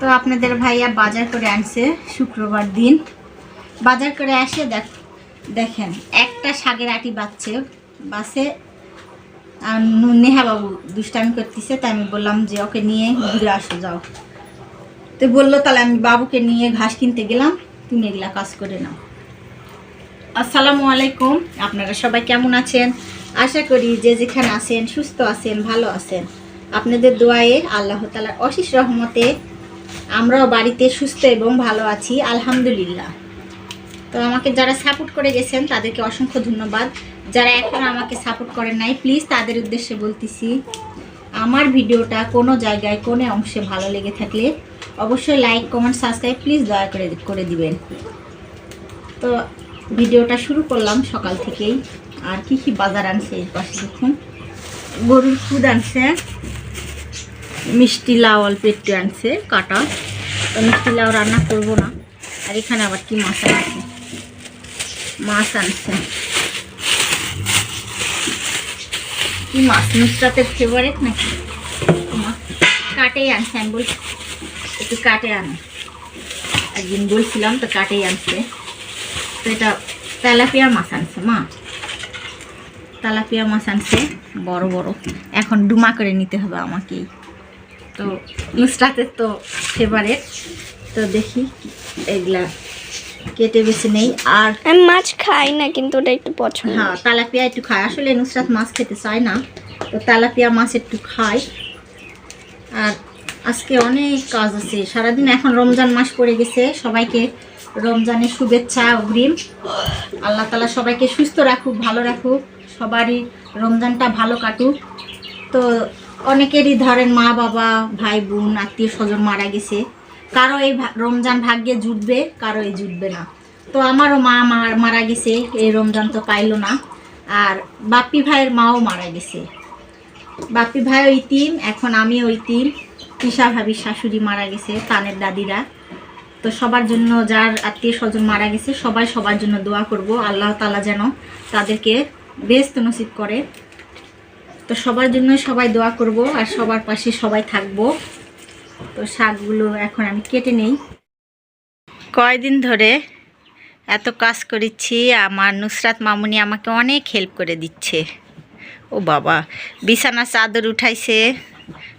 তো আপনাদের ভাইয়া বাজার করে আনছে শুক্রবার দিন। বাজার করে আসে দেখ, দেখেন, একটা শাকের আটি বাচ্চে বাসে আর নু- নেহা বাবু দুষ্টামি করতেছে, তাই আমি বললাম যে ওকে নিয়ে ঘুরে আসো, যাও। তো বলল, তাহলে আমি বাবুকে নিয়ে ঘাস কিনতে গেলাম, তুমি এগুলা কাজ করে নাও। আসসালামু আলাইকুম, আপনারা সবাই কেমন আছেন? আশা করি যে যেখানে আছেন, সুস্থ আছেন, ভালো আছেন। আপনাদের দোয়ায়ে আল্লাহ তালার অশেষ রহমতে আমরাও বাড়িতে সুস্থ এবং ভালো আছি, আলহামদুলিল্লাহ। তো আমাকে যারা সাপোর্ট করে গেছেন, তাদেরকে অসংখ্য ধন্যবাদ। যারা এখন আমাকে সাপোর্ট করেন নাই প্লিজ তাদের উদ্দেশ্যে বলতেছি, আমার ভিডিওটা কোনো জায়গায়, কোনো অংশে ভালো লেগে থাকলে অবশ্যই লাইক কমেন্ট সাবস্ক্রাইব প্লিজ দয়া করে করে দিবেন। তো ভিডিওটা শুরু করলাম সকাল থেকেই। আর কি কি বাজার আনছে এর পাশে দেখুন। গরুর খুদ আনছে। মিষ্টি লাউ অল্প একটু আনছে, কাটা। তো মিষ্টি লাউ রান্না করব না। আর এখানে আবার কি মাছ আনছে? মাছ আনছে। কি মাছ? নুসরাতের ফেভারিট নাকি? কাটেই আনছে, আমি বলছি, একটু কাটে আনো। একদিন বলছিলাম তো কাটেই আনছে। তো এটা তেলাপিয়া মাছ আনছে, মা। তেলাপিয়া মাছ আনছে, বড় বড়। এখন ডুমা করে নিতে হবে আমাকেই। তো নুসরাতের তো ফেভারেট তো দেখি এগুলা কেটে বেছে নেই। আর আমি মাছ খাই না কিন্তু ওটা একটু পছন্দ। হ্যাঁ তেলাপিয়া একটু খায়। আসলে নুসরাত মাছ খেতে চায় না। তো তেলাপিয়া মাছ একটু খায়। আর আজকে অনেক কাজ আছে। সারাদিন এখন রমজান মাস পড়ে গেছে। সবাইকে রমজানের শুভেচ্ছা অগ্রিম। আল্লাহ তালা সবাইকে সুস্থ রাখুক ভালো রাখুক। সবারই রমজানটা ভালো কাটুক। তো অনেকেরই ধরেন মা বাবা, ভাই বোন, আত্মীয় স্বজন মারা গেছে। কারও এই রমজান ভাগ্যে জুটবে, কারও এই জুটবে না। তো আমারও মা মারা গেছে, এই রমজান তো পাইল না। আর বাপ্পি ভাইয়ের মাও মারা গেছে। বাপ্পি ভাই ওই তিন, এখন আমি ওই তিন। তিশা ভাবির শাশুড়ি মারা গেছে তানের দাদিরা। তো সবার জন্য যার আত্মীয় স্বজন মারা গেছে, সবাই সবার জন্য দোয়া করব। আল্লাহ তালা যেন তাদেরকে বেস্ত নসিব করে। তো সবার জন্য সবাই দোয়া করব আর সবার পাশে সবাই থাকব। তো শাকগুলো এখন আমি কেটে নেই। কয়দিন ধরে এত কাজ করেছি, আমার নুসরাত মামুনি আমাকে অনেক হেল্প করে দিচ্ছে। ও বাবা, বিছানা চাদর উঠাইছে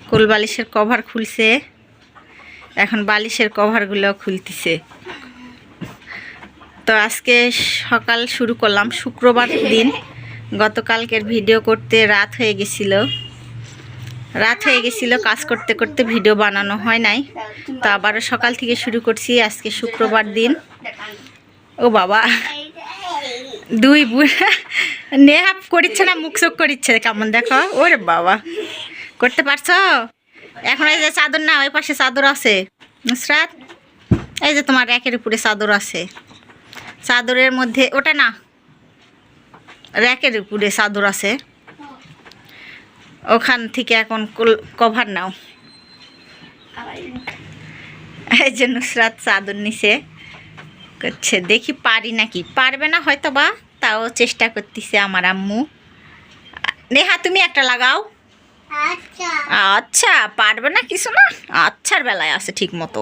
কোল বালিশের কভার খুলছে, এখন বালিশের কভারগুলো খুলতেছে। তো আজকে সকাল শুরু করলাম, শুক্রবার দিন। গতকালকের ভিডিও করতে রাত হয়ে গেছিল। রাত হয়ে গেছিল, কাজ করতে করতে ভিডিও বানানো হয় নাই। তো আবারও সকাল থেকে শুরু করছি, আজকে শুক্রবার দিন। ও বাবা, দুই বুড়া নেহা করিচ্ছে না, মুখ চোখ করিচ্ছে, কেমন দেখো? ওরে বাবা, করতে পারছ? এখন এই যে চাদর না, ওই পাশে চাদর আছে। নুসরাত, এই যে তোমার র্যাকের উপরে চাদর আছে। চাদরের মধ্যে, ওটা না র্যাকের উপরে চাদর আছে। ওখান থেকে এখন কভার নাও। এই যে নুসরাত চাদর নিছে। করছে দেখি পারি নাকি? পারবে না হয়তো বা তাও চেষ্টা করতেছে আমার আম্মু। নেহা তুমি একটা লাগাও। আচ্ছা। পারবে না কিছু না? আচ্ছার বেলায় আছে ঠিক মতো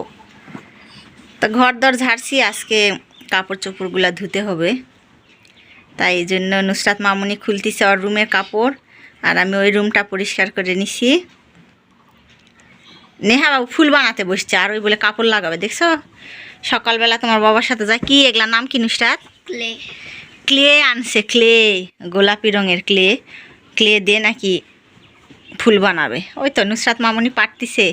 তো ঘর দর ঝাড়ছি আজকে কাপড় চোপড়গুলো ধুতে হবে। তাই এই জন্য নুসরাত মামুনি খুলতেছে ওর রুমের কাপড় আর আমি ওই রুমটা পরিষ্কার করে নিছি। নেহা বাবু ফুল বানাতে বসছে আর ওই বলে কাপড় লাগাবে দেখছ? সকালবেলা তোমার বাবার সাথে যায় কি এগুলা নাম কি নুসরাত? ক্লে। ক্লে আনছে ক্লে গোলাপি রঙের ক্লে। ক্লে দিয়ে নাকি ফুল বানাবে। ওই তো নুসরাত মামুনি পারতিছে।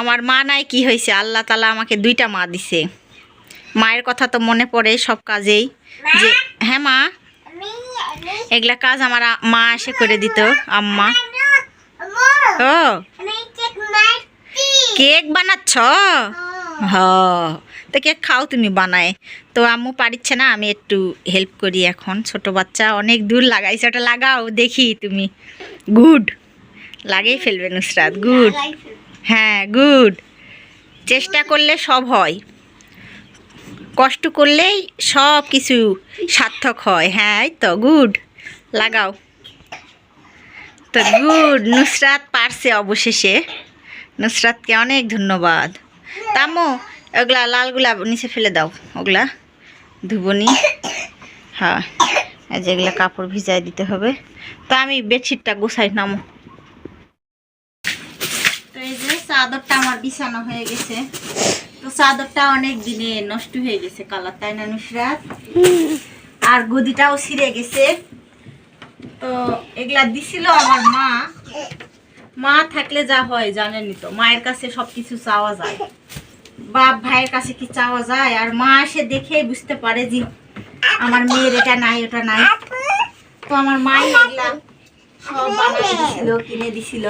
আমার মা নাই কি হয়েছে? আল্লাহ তালা আমাকে দুইটা মা দিছে। মায়ের কথা তো মনে পড়ে সব কাজেই। যে হ্যাঁ মা? এগুলা কাজ আমার মা এসে করে দিত আম্মা। ও। কেক বানাচ্ছ। হ। তো কেক খাও তুমি বানায়। তো আম্মু পারিচ্ছে না আমি একটু হেল্প করি এখন। ছোট বাচ্চা অনেক দূর লাগাইছে ওটা লাগাও দেখি তুমি। গুড লাগিয়ে ফেলবে নুসরাত গুড হ্যাঁ গুড চেষ্টা করলে সব হয়। কষ্ট করলেই সব কিছু সার্থক হয়। হ্যাঁ তো গুড লাগাও। তো গুড নুসরাত পারছে অবশেষে। নুসরাতকে অনেক ধন্যবাদ। তামো ওগুলা লালগুলা নিচে ফেলে দাও। ওগুলা ধুবনি। হ্যাঁ এই যে এগুলা কাপড় ভিজাই দিতে হবে। তো আমি বেডশিটটা গোছাই নামো তো এই যে চাদরটা আমার বিছানো হয়ে গেছে। তো চাদরটা অনেক দিনে নষ্ট হয়ে গেছে কালার, তাই না নুসরাত? আর গদিটাও ছিঁড়ে গেছে। তো এগুলা দিছিল আমার মা। মা থাকলে যা হয়, জানেনই তো, মায়ের কাছে সবকিছু চাওয়া যায়। বাপ ভাইয়ের কাছে কি চাওয়া যায়? আর মা এসে দেখে বুঝতে পারে যে আমার মেয়ের এটা নাই, ওটা নাই। তো আমার মাই সব কিনে দিছিল।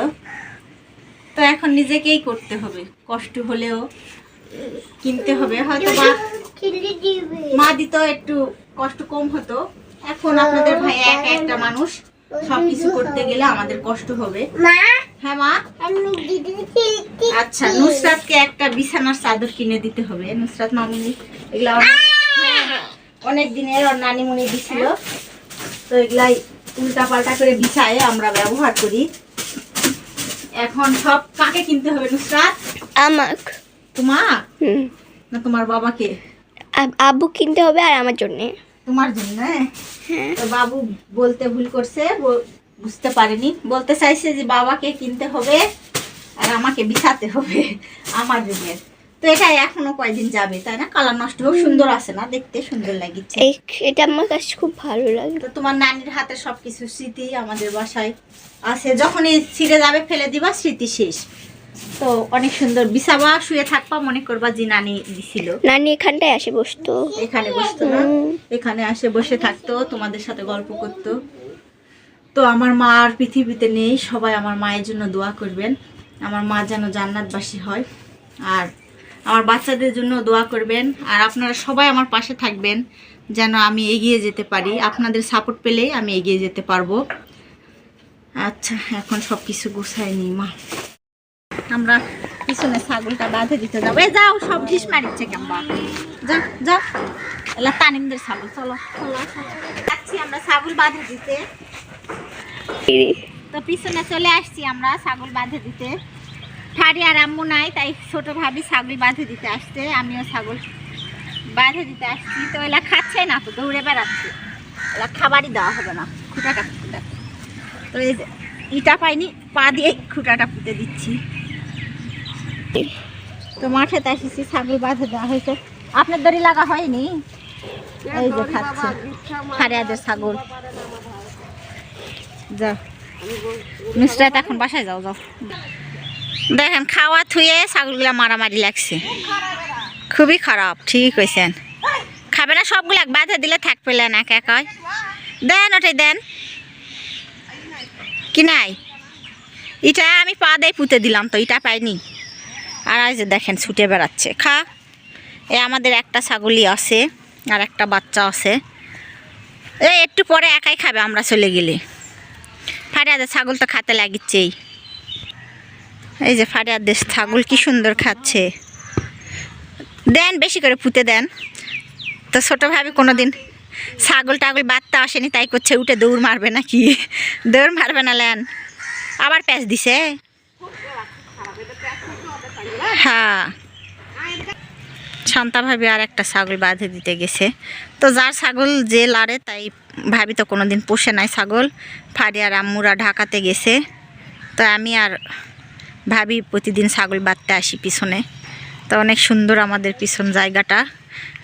তো এখন নিজেকেই করতে হবে, কষ্ট হলেও কিনতে হবে হয়তো মা দিত একটু কষ্ট কম হতো। এখন আপনাদের ভাই একা একটা মানুষ সবকিছু করতে গেলে আমাদের কষ্ট হবে। হ্যাঁ মা? আচ্ছা নুসরাতকে একটা বিছানার চাদর কিনে দিতে হবে। নুসরাত মামুনি এগুলা অনেক অনেক দিনের ওর নানিমুনি দিছিল। তো এগুলাই উল্টা পাল্টা করে বিছায় আমরা ব্যবহার করি। এখন সব কাকে কিনতে হবে নুসরাত? আমাক। তোমার না তোমার বাবাকে। আব- আব্বু কিনতে হবে আর আমার জন্যে। তোমার জন্য হ্যাঁ? তো বাবু বলতে ভুল করছে বুঝতে পারেনি। বলতে চাইছে যে বাবাকে কিনতে হবে আর আমাকে বিছাতে হবে আমার জন্য তো এটা এখনও কয়দিন যাবে তাই না? কালার নষ্ট হোক সুন্দর আছে না? দেখতে সুন্দর লাগিচ্ছে। এটা আমার কাছে খুব ভালো লাগে। তো তোমার নানির হাতে সবকিছু স্মৃতি আমাদের বাসায় আছে। যখনই ছিঁড়ে যাবে ফেলে দিবা স্মৃতি শেষ। তো অনেক সুন্দর। বিছাবা শুয়ে থাকবা মনে করবা যে নানি দিছিল। নানি এখানটায় আসে বসতো। এখানে বসতো না? এখানে আসে বসে থাকতো তোমাদের সাথে গল্প করতো। তো আমার মা আর পৃথিবীতে নেই সবাই আমার মায়ের জন্য দোয়া করবেন। আমার মা যেন জান্নাতবাসী হয়। আর আমার বাচ্চাদের জন্য দোয়া করবেন। আর আপনারা সবাই আমার পাশে থাকবেন যেন আমি এগিয়ে যেতে পারি। আপনাদের সাপোর্ট পেলেই আমি এগিয়ে যেতে পারব। আচ্ছা এখন সব কিছু গুছাই নি মা। আমরা পিছনে ছাগলটা বাঁধে দিতে যাব। এ, যাও, সব ঢিস মারিচ্ছে কেমবা। যা যা। এলা তানিমদের ছাগল, চলো চলো। যাচ্ছি আমরা ছাগল বাঁধে দিতে। তো পিছনে চলে আসছি আমরা ছাগল বাঁধে দিতে। ঠাড়ি আর আম্মু নাই, তাই ছোট ভাবি ছাগল বাঁধে দিতে আসছে, আমিও ছাগল বাঁধে দিতে আসছি। তো এলা খাচ্ছে না তো, দৌড়ে বেড়াচ্ছে। এলা খাবারই দেওয়া হবে না, খুঁটাটা দেয়। তো এই যে, ইটা পাইনি, পা দিয়ে খুঁটাটা পুঁতে দিচ্ছি। তো মাঠে তো এসেছি, ছাগল বাঁধে দেওয়া হয়েছে। আপনার দড়ি লাগা হয়নি? এই যে খাচ্ছে হারিয়াদের ছাগল। যাও। নুসরাত এখন বাসায় যাও যাও। দেখেন, খাওয়া থুয়ে ছাগলগুলা মারামারি লাগছে। খুবই খারাপ ঠিক কইছেন। খাবে না সবগুলা বাঁধে দিলে থাক পেলেন একা একাই। দেন, ওটাই দেন। কি নাই? এটা আমি পা দিয়ে পুঁতে দিলাম তো এটা পাইনি। আর আজ দেখেন ছুটে বেড়াচ্ছে। খা, এ আমাদের একটা ছাগলই আছে আর একটা বাচ্চা আছে। এই একটু পরে একাই খাবে, আমরা চলে গেলে। ফারিয়াদের ছাগল তো খাতে লাগিচ্ছেই। এই যে ফারিয়াদের ছাগল কি সুন্দর খাচ্ছে। দেন, বেশি করে পুঁতে দেন। তো ছোটো ভাবে কোনো দিন ছাগল টাগল বাচ্চা আসেনি, তাই করছে, উঠে দৌড় মারবে নাকি? দৌড় মারবে না লেন আবার প্যাঁচ দিছে। হ্যাঁ। শান্তা ভাবি আর একটা ছাগল বাঁধে দিতে গেছে। তো যার ছাগল যে লাড়ে, তাই ভাবি তো কোনোদিন পোষে নাই ছাগল। ফাড়ি আর আম্মুরা ঢাকাতে গেছে। তো আমি আর ভাবি প্রতিদিন ছাগল বাঁধতে আসি পিছনে। তো অনেক সুন্দর আমাদের পিছন জায়গাটা।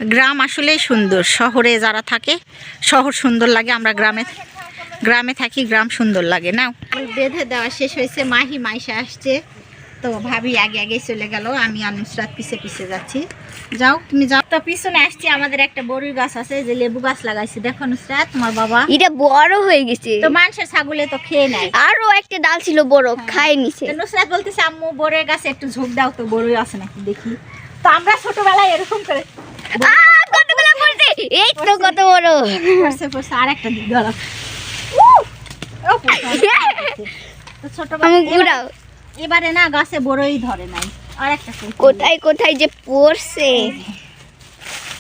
গ্রাম আসলেই সুন্দর। শহরে যারা থাকে, শহর সুন্দর লাগে, আমরা গ্রামে গ্রামে থাকি, গ্রাম সুন্দর লাগে, না? বেঁধে দেওয়া শেষ হয়েছে। মাহি মাইসা আসছে। তো ভাবি আগে আগে চলে গেল আমি আর নুসরাত পিছে পিছে যাচ্ছি। যাও তুমি যাও। তো পিছনে আসছি আমাদের একটা বড়ি গাছ আছে যে লেবু গাছ লাগাইছি। দেখো নুসরাত তোমার বাবা। এটা বড় হয়ে গেছে। তো মানুষের ছাগলে তো খেয়ে নেয় আরও একটা ডাল ছিল বড় খাই নিছে। তো নুসরাত বলতেছে আম্মু বড়ের গাছে একটু ঝোঁক দাও তো বড়ই আছে নাকি দেখি। তো আমরা ছোটবেলায় এরকম করে কতগুলো পড়ছে এই তো কত বড়। পড়ছে পড়ছে আর একটা দিক ছোটবেলায় এবারে না গাছে বড়ই ধরে নাই। আর একটা কোথায় কোথায় যে পড়ছে?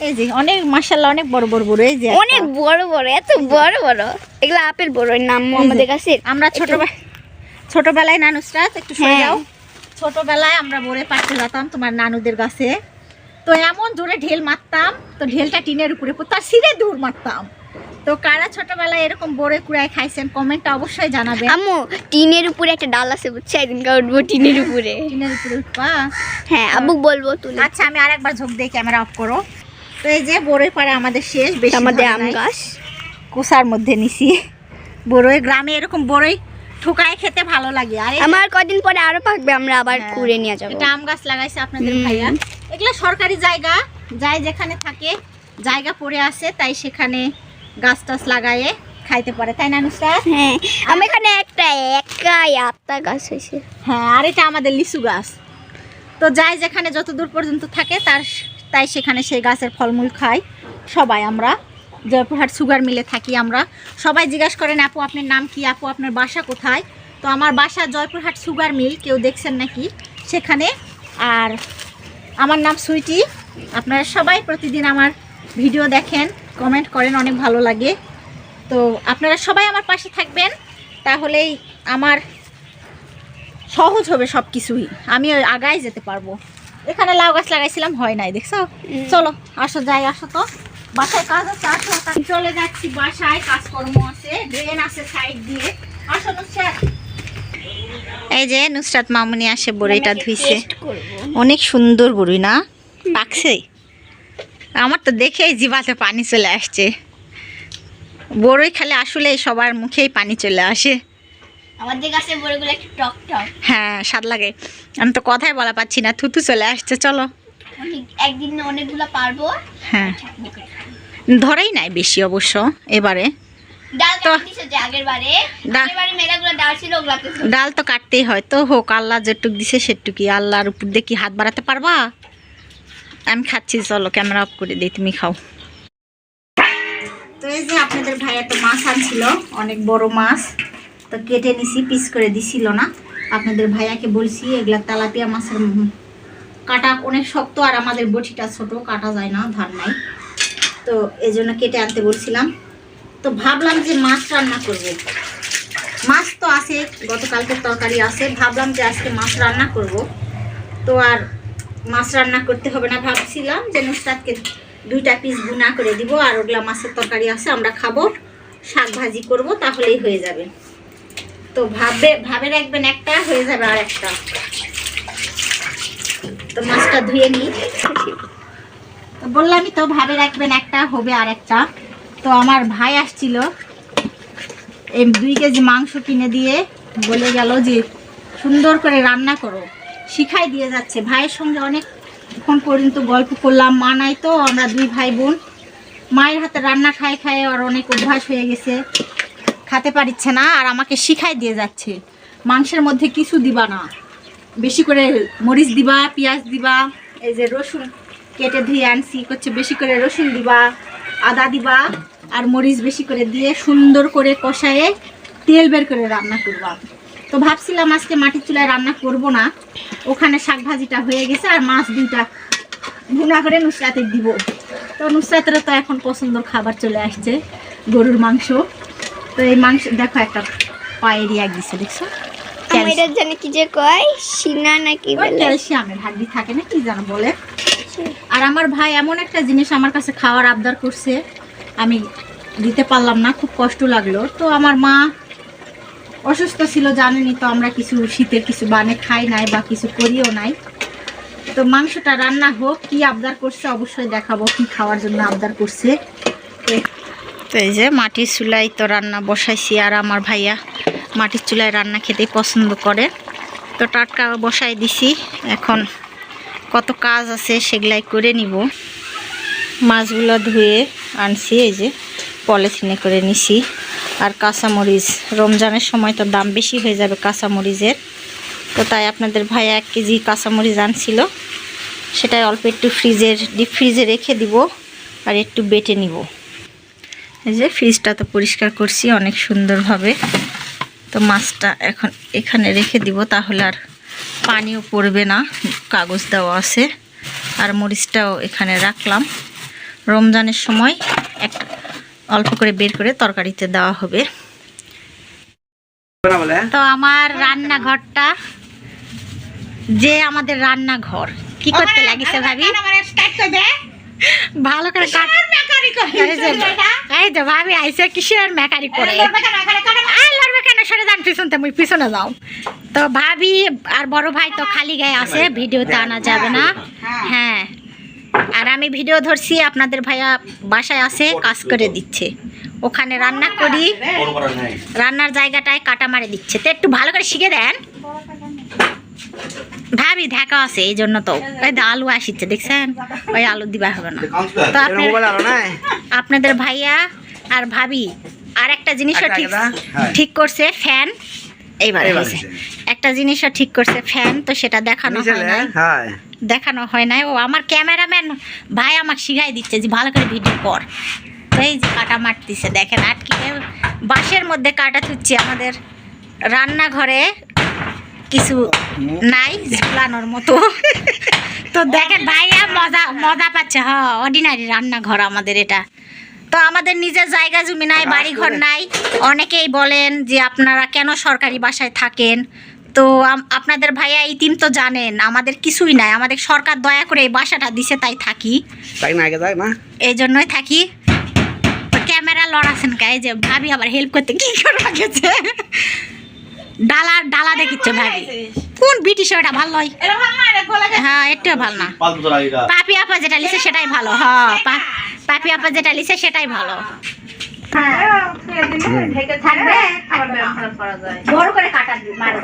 এই যে অনেক মাসাল্লাহ অনেক বড় বড় বড় এই যে অনেক বড় বড় এত বড় বড়। এগুলো আপেল বড় নাম আমাদের কাছে আমরা ছোটবেলায় ছোটবেলায় না নুসরাত একটু সরে হ্যাঁ। যাও। ছোটবেলায় আমরা বড়ে পাড়তে যেতাম তোমার নানুদের গাছে। তো এমন জোরে ঢেল মারতাম তো ঢেলটা টিনের উপরে পড়তো আর সিরে দূর মারতাম। তো কারা ছোটবেলায় এরকম বড়ে কুড়ায় খাইছেন? কমেন্টটা অবশ্যই জানাবেন আম্মু টিনের উপরে একটা ডাল আছে বুঝছ? একদিনকে উঠবো টিনের উপরে। টিনের উপরে উঠবা? হ্যাঁ আব্বু বলব তুলে। আচ্ছা আমি আরেকবার ঝোঁক দিয়ে ক্যামেরা অফ করো। তো এই যে বড়ই পাড়া আমাদের শেষ বেশি আমাদের আম গাছ। কুসার মধ্যে নিছি। বড়ই গ্রামে এরকম বড়ই ঠোকায় খেতে ভালো লাগে। আর আমার কদিন পরে আরও পাকবে আমরা আবার হ্যাঁ, কুড়ে নিয়ে যাব। এটা আম গাছ লাগাইছে আপনাদের ভাইয়া। এগুলো সরকারি জায়গা যাই যেখানে থাকে জায়গা পড়ে আছে তাই সেখানে গাছ টাছ লাগায়ে খাইতে পারে তাই না নুসরাত? হ্যাঁ আমার এখানে একটা একাই আটটা গাছ হয়েছে। হ্যাঁ আর এটা আমাদের লিচু গাছ। তো যাই যেখানে যত দূর পর্যন্ত থাকে তার তাই সেখানে সেই গাছের ফলমূল খাই সবাই আমরা। জয়পুরহাট সুগার মিলে থাকি আমরা। সবাই জিজ্ঞাসা করেন আপু আপনার নাম কি? আপু আপনার বাসা কোথায়? তো আমার বাসা জয়পুরহাট সুগার মিল কেউ দেখছেন নাকি? সেখানে। আর আমার নাম সুইটি। আপনারা সবাই প্রতিদিন আমার ভিডিও দেখেন। কমেন্ট করেন অনেক ভালো লাগে। তো আপনারা সবাই আমার পাশে থাকবেন তাহলেই আমার সহজ হবে সব কিছুই আমি ওই আগায় যেতে পারব। এখানে লাউ গাছ লাগাইছিলাম হয় নাই দেখছ? চলো আসো যাই আসো তো। বাসায় কাজ আছে আসো চলে যাচ্ছি বাসায় কাজকর্ম আছে ড্রেন আছে সাইড দিয়ে। আসো নুসরাত। এই যে নুসরাত মামুনি আসে বড়িটা ধুইছে। অনেক সুন্দর বড়ি না? পাকছে? আমার তো দেখেই জিভাতে পানি চলে আসছে। বড়ই খালে আসলে সবার মুখেই পানি চলে আসে। আমাদের গাছের বড়গুলো একটু টক টক। হ্যাঁ স্বাদ লাগে। আমি তো কথাই বলা পাচ্ছি না থুতু চলে আসছে চলো। একদিন একগুলো পারব। হ্যাঁ। ধরেই নাই বেশি অবশ্য এবারে। ডাল তো কাটতেই হয়। তো হোক আল্লাহ যেটুক দিছে সেটুকি আল্লাহর উপর দিয়ে কি হাত বাড়াতে পারবা? আমি খাচ্ছি, চলো ক্যামেরা অফ করে দিই, তুমি খাও। তো এই যে আপনাদের ভাইয়া তো মাছ আনছিল, অনেক বড় মাছ, তো কেটে নিছি, পিস করে দিছিল না। আপনাদের ভাইয়াকে বলছি, এগুলা তেলাপিয়া মাছের কাটা অনেক শক্ত, আর আমাদের বটিটা ছোট, কাটা যায় না ধার নাই। তো এই জন্য কেটে আনতে বলছিলাম। তো ভাবলাম যে মাছ রান্না করব। মাছ তো আছে, গতকালকে তরকারি আছে, ভাবলাম যে আজকে মাছ রান্না করব। তো আর মাছ রান্না করতে হবে না ভাবছিলাম যে নুসরাতকে দুইটা পিস গুনা করে দিব, আর ওগুলা মাছের তরকারি আছে, আমরা খাব, শাক ভাজি করব, তাহলেই হয়ে যাবে। তো ভাবে ভাবে রাখবেন একটা, হয়ে যাবে আর একটা। তো মাছটা ধুয়ে নিই। তো বললামই তো, ভাবে রাখবেন একটা, হবে আর একটা। তো আমার ভাই আসছিল, এই দুই কেজি মাংস কিনে দিয়ে, বলে গেল যে সুন্দর করে রান্না করো। শিখাই দিয়ে যাচ্ছে। ভাইয়ের সঙ্গে অনেক অনেকক্ষণ পর্যন্ত গল্প করলাম। মা নাই তো, আমরা দুই ভাই বোন। মায়ের হাতে রান্না খাই খাই আর অনেক অভ্যাস হয়ে গেছে। খেতে পারিচ্ছে না আর আমাকে শিখাই দিয়ে যাচ্ছে। মাংসের মধ্যে কিছু দিবা না। বেশি করে মরিচ দিবা, পেঁয়াজ দিবা, এই যে রসুন কেটে ধুয়ে আনছি করছে, বেশি করে রসুন দিবা, আদা দিবা আর মরিচ বেশি করে দিয়ে সুন্দর করে কষায়ে তেল বের করে রান্না করবা। তো ভাবছিলাম আজকে মাটির চুলায় রান্না করব না। ওখানে শাক ভাজিটা হয়ে গেছে আর মাছ দুইটা ভুনা করে নুসরাতে দিব। তো নুসরাতের তো এখন পছন্দর খাবার চলে আসছে গরুর মাংস। তো এই মাংস দেখো একটা পায়ের ইয়াক দিছে দেখছ? আমি এটা কি যে কয় সিনা নাকি বলে? ক্যালসিয়ামের হাড্ডি থাকে না কি জানো বলে। আর আমার ভাই এমন একটা জিনিস আমার কাছে খাওয়ার আবদার করছে আমি দিতে পারলাম না খুব কষ্ট লাগল। তো আমার মা অসুস্থ ছিল, জানেনি তো আমরা কিছু শীতের কিছু বানে খাই নাই বা কিছু করিও নাই। তো মাংসটা রান্না হোক, কি আবদার করছে অবশ্যই দেখাবো, কি খাওয়ার জন্য আবদার করছে। তো এই যে মাটির চুলায় তো রান্না বসাইছি, আর আমার ভাইয়া মাটির চুলায় রান্না খেতে পছন্দ করে। তো টাটকা বসাই দিছি, এখন কত কাজ আছে সেগুলাই করে নিব। মাছগুলো ধুয়ে আনছি, এই যে পলিথিনে করে নিছি। আর কাঁচামরিচ। রমজানের সময় তো দাম বেশি হয়ে যাবে কাঁচামরিচের। তো তাই আপনাদের ভাই এক কেজি কাঁচামরিচ আনছিল। সেটাই অল্প একটু ফ্রিজের ডিপ ফ্রিজে রেখে দিব আর একটু বেটে নিব। এই যে ফ্রিজটা তো পরিষ্কার করছি, অনেক সুন্দরভাবে। তো মাছটা এখন এখানে রেখে দিব, তাহলে আর পানিও পড়বে না, কাগজ দেওয়া আছে। আর মরিচটাও এখানে রাখলাম। রমজানের সময় অল্প করে বের করে তরকারিতে দেওয়া হবে। তো আমার রান্নাঘরটা যে আমাদের রান্নাঘর কি করতে লাগিছে ভাবি? ভালো করে এই যে ভাবি আইসে কিসের মেকারি করে লড়বে কেন সরে যান পিছনতে মুই পিছনে যাও। তো ভাবি আর বড় ভাই তো খালি গায়ে আছে ভিডিওতে আনা যাবে না। হ্যাঁ। আর আমি ভিডিও ধরছি আপনাদের ভাইয়া বাসায় আছে কাজ করে দিচ্ছে। ওখানে রান্না করি রান্নার জায়গাটায় কাটা মারে দিচ্ছে। তো একটু ভালো করে শিখে দেন। ভাবি ঢাকা আছে এই জন্য তো। ওই আলু আসিচ্ছে দেখছেন? ওই আলু দিবা হবে না। তো আপনাদের ভাইয়া আর ভাবি আর একটা জিনিসও ঠিক হ্যাঁ। ঠিক করছে ফ্যান। এইবার। একটা জিনিসও ঠিক করছে ফ্যান তো সেটা দেখানো হয় হ্যাঁ দেখানো হয় নাই। ও আমার ক্যামেরাম্যান ভাই আমাকে শিখাই দিচ্ছে যে ভালো করে ভিডিও কর। তো এই যে কাটা মারতিছে দেখেন আটকে বাঁশের মধ্যে কাটা থুচ্ছে আমাদের রান্নাঘরে কিছু নাই ঝুলানোর মতো। তো দেখেন ভাইয়া মজা মজা পাচ্ছে। হ অর্ডিনারি রান্নাঘর আমাদের এটা। তো আমাদের নিজের জায়গা জমি নাই বাড়ি ঘর নাই। অনেকেই বলেন যে আপনারা কেন সরকারি বাসায় থাকেন? তো আপনাদের ভাইয়া ইতিম তো জানেন আমাদের কিছুই নাই। আমাদের সরকার দয়া করে এই বাসাটা দিছে তাই থাকি। তাই না আগে যাক না এই জন্যই থাকি ক্যামেরা লড়াছেন কে এই যে ভাবি আবার হেল্প করতে কি করে গেছে? ডালা ডালা দেখিচ্ছে ভাবি। কোন ব্রিটিশ ওটা ভালো হয় হ্যাঁ এটাও ভালো না। পাপি আপা যেটা লিখে সেটাই ভালো। হ্যাঁ পা- পাপি আপা যেটা লিখে সেটাই ভালো বড় করে কাটা মারে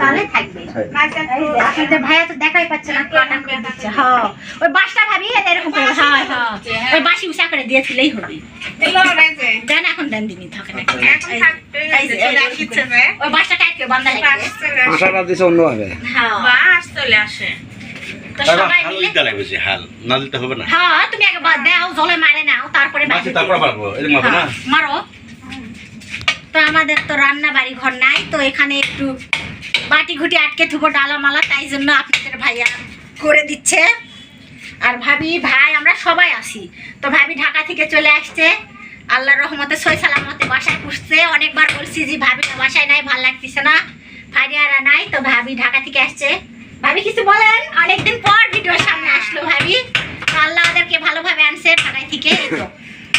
তাহলে থাকবে এই যে, আপনাদের ভাইয়া তো দেখাই পাচ্ছে না কাটা করে দিচ্ছে হ্যাঁ ওই বাসটা ভাবি এরকম করে হ্যাঁ হ্যাঁ ওই বাসি উষা করে দিয়েছিলেই হবে দেন এখন দেন দিনই থাকে না এই যে, এই যে, ওই বাসটা কাটকে বান্ধা লাগবে আশাটা দিছে অন্যভাবে হ্যাঁ সবাই মিলে হাল। না দিতে হবে না। হ্যাঁ তুমি আগে বাদ দাও জলে মারে নাও তারপরে মাছি বাইরে তারপর পারব এরকম না? হ্যাঁ, মারো। তো আমাদের তো রান্না বাড়ি ঘর নাই তো এখানে একটু বাটি ঘুটি আটকে থুবো ডালা মালা তাই জন্য আপনাদের ভাইয়া করে দিচ্ছে। আর ভাবি ভাই আমরা সবাই আসি তো ভাবি ঢাকা থেকে চলে আসছে। আল্লাহর রহমতে সই সালামতে বাসায় পুষছে। অনেকবার বলছি যে ভাবি বাসায় নাই ভালো লাগতেছে না। ভাইয়ারা নাই তো ভাবি ঢাকা থেকে আসছে। ভাবি কিছু বলেন? অনেকদিন পর ভিডিওর সামনে আসলো ভাবি। আল্লাহ ওদেরকে ভালোভাবে আনছে ঢাকায় থেকে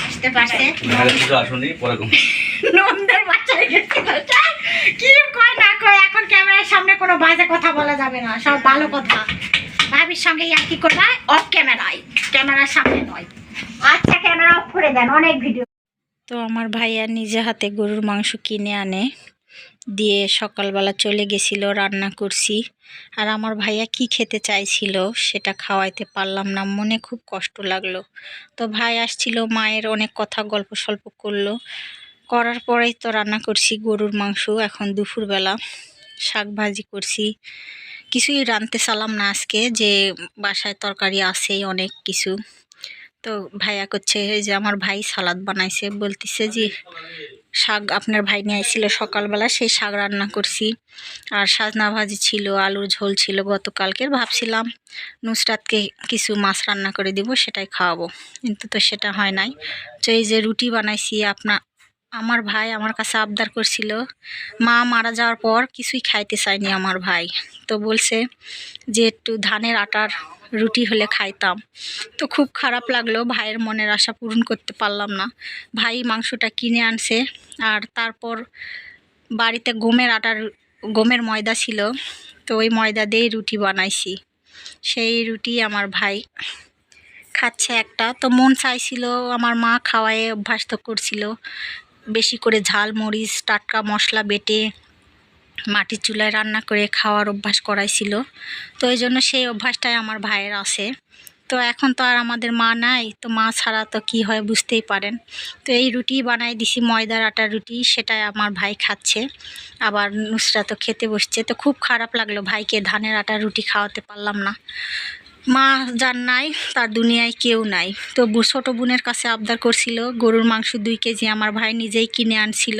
আসতে পারছে। ভালো কিছু আসুনি পরে কম। নন্দের বাচ্চায় গেছে বাচ্চা। কি কয় না কয় এখন ক্যামেরার সামনে কোনো বাজে কথা বলা যাবে না সব ভালো কথা। ভাবির সঙ্গে আর কি করবা? অফ ক্যামেরায় ক্যামেরার সামনে নয়। আচ্ছা ক্যামেরা অফ করে দেন অনেক ভিডিও তো আমার ভাইয়া নিজে হাতে গরুর মাংস কিনে আনে। দিয়ে সকালবেলা চলে গেছিল, রান্না করছি। আর আমার ভাইয়া কি খেতে চাইছিল সেটা খাওয়াইতে পারলাম না, মনে খুব কষ্ট লাগল। তো ভাই আসছিল, মায়ের অনেক কথা গল্প সল্প করল। করার পরেই তো রান্না করছি গরুর মাংস, এখন দুপুরবেলা শাক ভাজি করছি। কিছুই রাঁধতে চালাম না আজকে, যে বাসায় তরকারি আছেই অনেক কিছু। তো ভাইয়া করছে যে আমার ভাই সালাদ বানাইছে, বলতিছে যে শাক আপনার ভাই নিয়ে আইছিল সকালবেলা, সেই শাক রান্না করছি। আর সাজনা ভাজি ছিল, আলুর ঝোল ছিল, গতকালকের ভাবছিলাম নুসরাতকে কিছু মাছ রান্না করে দিব, সেটাই খাওয়াবো। কিন্তু তো সেটা হয় নাই। তো এই যে রুটি বানাইছি আপনার আমার ভাই আমার কাছে আবদার করছিল, মা মারা যাওয়ার পর কিছুই খাইতে চায়নি আমার ভাই। তো বলছে যে, একটু ধানের আটার রুটি হলে খাইতাম। তো খুব খারাপ লাগল, ভাইয়ের মনের আশা পূরণ করতে পারলাম না। ভাই মাংসটা কিনে আনছে আর তারপর বাড়িতে গমের আটার, গমের ময়দা ছিল, তো ওই ময়দা দিয়েই রুটি বানাইছি। সেই রুটি আমার ভাই খাচ্ছে একটা। তো মন চাইছিল, আমার মা খাওয়ায়ে অভ্যাস তো করছিল। বেশি করে ঝাল মরিচ টাটকা মশলা বেটে মাটির চুলায় রান্না করে খাওয়ার অভ্যাস করাইছিল। তো এই জন্য সেই অভ্যাসটাই আমার ভাইয়ের আছে। তো এখন তো আর আমাদের মা নাই, তো মা ছাড়া তো কি হয় বুঝতেই পারেন। তো এই রুটি বানাই দিছি, ময়দার আটার রুটি, সেটাই আমার ভাই খাচ্ছে। আবার নুসরা তো খেতে বসছে, তো খুব খারাপ লাগল ভাইকে ধানের আটার রুটি খাওয়াতে পারলাম না। মা যার নাই, তার দুনিয়ায় কেউ নাই। তো ছোটো বোনের কাছে আবদার করছিল, গরুর মাংস দুই কেজি আমার ভাই নিজেই কিনে আনছিল।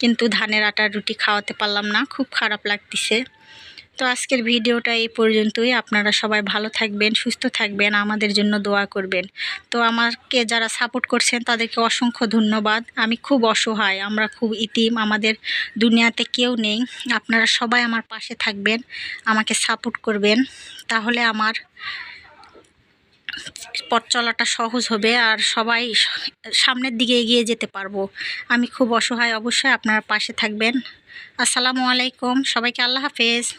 কিন্তু ধানের আটার রুটি খাওয়াতে পারলাম না, খুব খারাপ লাগতেছে। তো আজকের ভিডিওটা এই পর্যন্তই। আপনারা সবাই ভালো থাকবেন, সুস্থ থাকবেন, আমাদের জন্য দোয়া করবেন। তো আমাকে যারা সাপোর্ট করছেন, তাদেরকে অসংখ্য ধন্যবাদ। আমি খুব অসহায়, আমরা খুব ইতিম, আমাদের দুনিয়াতে কেউ নেই। আপনারা সবাই আমার পাশে থাকবেন, আমাকে সাপোর্ট করবেন। তাহলে আমার পথ চলাটা সহজ হবে আর সবাই সামনের দিকে এগিয়ে যেতে পারব। আমি খুব অসহায় অবশ্যই আপনারা পাশে থাকবেন। আসসালামু আলাইকুম। সবাইকে আল্লাহ হাফেজ।